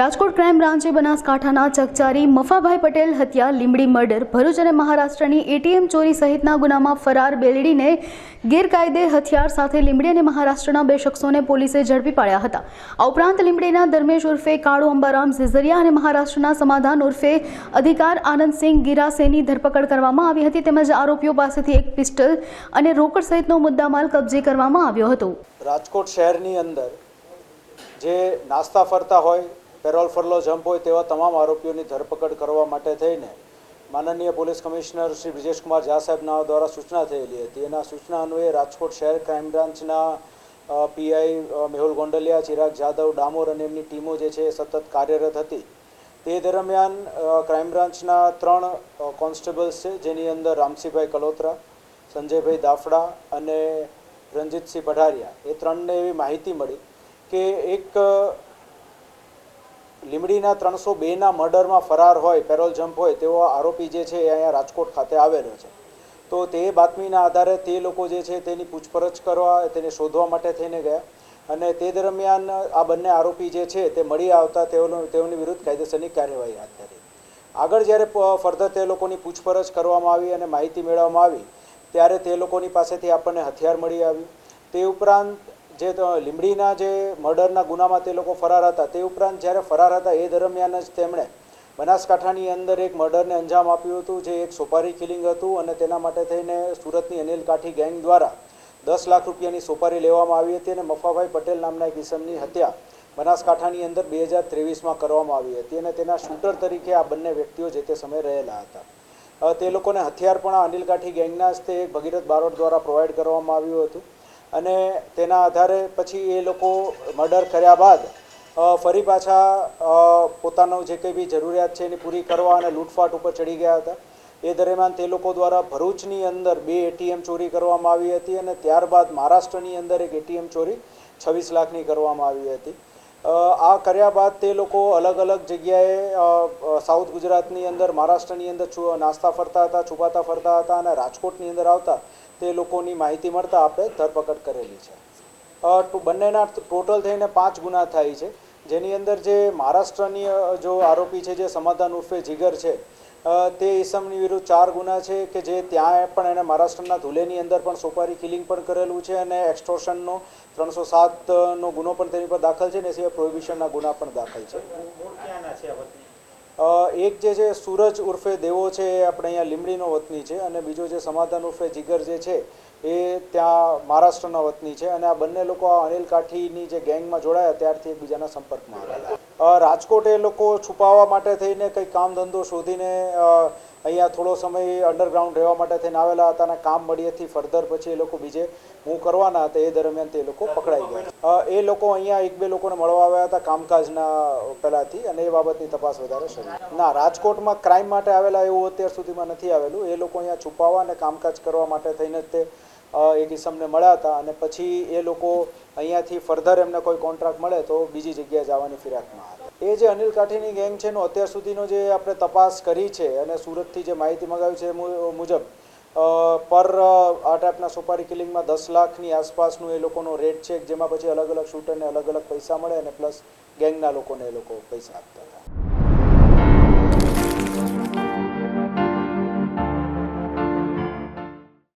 Rajkot crime બ્રાન્ચે બનાસકાંઠાના ચકચારી મફાભાઈ પટેલ હત્યા Limdi murder, Bharuch અને મહારાષ્ટ્રની એટીએમ ચોરી સહિતના ગુનામાં ફરાર બેલડીને ગેરકાયદે હથિયાર સાથે લીમડી અને મહારાષ્ટ્રના બે શખ્સોને પોલીસે ઝડપી પાડ્યા હતા. આ ઉપરાંત લીમડીના ધર્મેશ ઉર્ફે કાળુ અંબારામ ઝિઝરિયા અને મહારાષ્ટ્રના સમાધાન ઉર્ફે અધિકાર આનંદસિંહ ગિરાસેની ધરપકડ કરવામાં આવી હતી તેમજ આરોપીઓ પાસેથી એક પિસ્ટલ અને રોકડ સહિતનો મુદ્દામાલ કબજે કરવામાં આવ્યો હતો. રાજકોટ શહેરની અંદર જે નાસ્તા ફરતા હોય પેરોલ ફરલો જમ્પ હોય તેવા તમામ આરોપીઓની ધરપકડ કરવા માટે થઈને માનનીય પોલીસ કમિશનર શ્રી બ્રિજેશકુમાર ઝા સાહેબના દ્વારા સૂચના થયેલી હતી. એના સૂચના અન્વયે રાજકોટ શહેર ક્રાઇમ બ્રાન્ચના પીઆઈ મેહુલ ગોંડલિયા, ચિરાગ જાદવ, ડામોર અને એમની ટીમો જે છે એ સતત કાર્યરત હતી. તે દરમિયાન ક્રાઇમ બ્રાન્ચના ત્રણ કોન્સ્ટેબલ્સ છે, જેની અંદર રામસિંહભાઈ કલોત્રા, સંજયભાઈ દાફડા અને રણજીતસિંહ પઢારિયા. એ ત્રણને એવી માહિતી મળી કે એક લીમડીના ત્રણસો બેના મર્ડરમાં ફરાર હોય, પેરોલ જમ્પ હોય તેવો આરોપી જે છે એ અહીંયા રાજકોટ ખાતે આવેલો છે. તો તે બાતમીના આધારે તે લોકો જે છે તેની પૂછપરછ કરવા, તેને શોધવા માટે થઈને ગયા અને તે દરમિયાન આ બંને આરોપી જે છે તે મળી આવતા તેઓનો, તેઓની વિરુદ્ધ કાયદેસરની કાર્યવાહી હાથ ધરી. આગળ જ્યારે ફર્ધર તે લોકોની પૂછપરછ કરવામાં આવી અને માહિતી મેળવવામાં આવી, ત્યારે તે લોકોની પાસેથી આપણને હથિયાર મળી આવ્યું. તે ઉપરાંત જે તો લીંબડીના જે મર્ડરના ગુનામાં તે લોકો ફરાર હતા, તે ઉપરાંત જ્યારે ફરાર હતા એ દરમિયાન જ તેમણે બનાસકાંઠાની અંદર એક મર્ડરને અંજામ આપ્યું હતું, જે એક સોપારી કિલિંગ હતું અને તેના માટે થઈને સુરતની અનિલ કાઠી ગેંગ દ્વારા દસ લાખ રૂપિયાની સોપારી લેવામાં આવી હતી અને મફાભાઈ પટેલ નામના એક ઇસમની હત્યા બનાસકાંઠાની અંદર બે હજાર ત્રેવીસમાં કરવામાં આવી હતી અને તેના શૂટર તરીકે આ બંને વ્યક્તિઓ જે તે સમયે રહેલા હતા. તે લોકોને હથિયાર પણ અનિલ કાઠી ગેંગના જ એક ભગીરથ બારોટ દ્વારા પ્રોવાઈડ કરવામાં આવ્યું હતું. અને તેના આધારે પછી એ લોકો મર્ડર કર્યા બાદ ફરી પાછા પોતાનો જે કંઈ બી જરૂરિયાત છે એની પૂરી કરવા અને લૂંટફાટ ઉપર ચડી ગયા હતા. એ દરમિયાન તે લોકો દ્વારા ભરૂચની અંદર બે એટીએમ ચોરી કરવામાં આવી હતી અને ત્યારબાદ મહારાષ્ટ્રની અંદર એક એટીએમ ચોરી છવ્વીસ લાખની કરવામાં આવી હતી. આ કર્યા બાદ તે લોકો અલગ અલગ જગ્યાએ સાઉથ ગુજરાતની અંદર, મહારાષ્ટ્રની અંદર નાસ્તા ફરતા હતા, છુપાતા ફરતા હતા અને રાજકોટની અંદર આવતા તે લોકોની માહિતી મળતા આપણે ધરપકડ કરેલી છે. બંનેના ટોટલ થઈને પાંચ ગુના થાય છે. જેની અંદર જે મહારાષ્ટ્રની જો આરોપી છે, જે સમાધાન ઉર્ફે જીગર છે તે ઈસમની વિરુદ્ધ ચાર ગુના છે કે જે ત્યાં પણ એને મહારાષ્ટ્રના ધુલેની અંદર પણ સોપારી કિલિંગ પણ કરેલું છે અને એક્સટોર્શનનો ત્રણસો સાતનો ગુનો પણ તેની પર દાખલ છે ને સિવાય પ્રોહિબિશનના ગુના પણ દાખલ છે. એક જે છે, સૂરજ ઉર્ફે દેવો છે આપણે અહીંયા લીમડીનો વતની છે અને બીજો જે સમાધાન ઉર્ફે જીગર જે છે એ ત્યાં મહારાષ્ટ્રના વતની છે અને આ બંને લોકો આ અનિલ કાઠીની જે ગેંગમાં જોડાયા ત્યારથી એકબીજાના સંપર્કમાં આવેલા. રાજકોટ એ લોકો છુપાવવા માટે થઈને કંઈ કામ ધંધો શોધીને અહીંયા થોડો સમય અંડરગ્રાઉન્ડ રહેવા માટે થઈને આવેલા હતા અને કામ મળીએથી ફર્ધર પછી એ લોકો બીજે હું કરવાના હતા, એ દરમિયાન તે લોકો પકડાઈ ગયા. એ લોકો અહીંયા એક બે લોકોને મળવા આવ્યા હતા કામકાજના પહેલાંથી અને એ બાબતની તપાસ વધારે શરૂ. ના, રાજકોટમાં ક્રાઇમ માટે આવેલા એવું અત્યાર સુધીમાં નથી આવેલું. એ લોકો અહીંયા છુપાવવા અને કામકાજ કરવા માટે થઈને જ તે અ, કિસમને મળ્યા હતા અને પછી એ લોકો અહીંયાથી ફર્ધર એમને કોઈ કોન્ટ્રાક્ટ મળે તો બીજી જગ્યાએ જવાની ફિરાકમાં હતા એ જે અનિલ કાઠીની ગેંગ છે એનો અત્યાર સુધીનો જે આપણે તપાસ કરી છે અને સુરતથી જે માહિતી મગાવી છે એ મુજબ પર આ ટાઈપના સોપારી કિલિંગમાં દસ લાખની આસપાસનું એ લોકોનો રેટ છે જેમાં પછી અલગ અલગ શૂટરને અલગ અલગ પૈસા મળે અને પ્લસ ગેંગના લોકોને એ લોકો પૈસા આપતા હતા.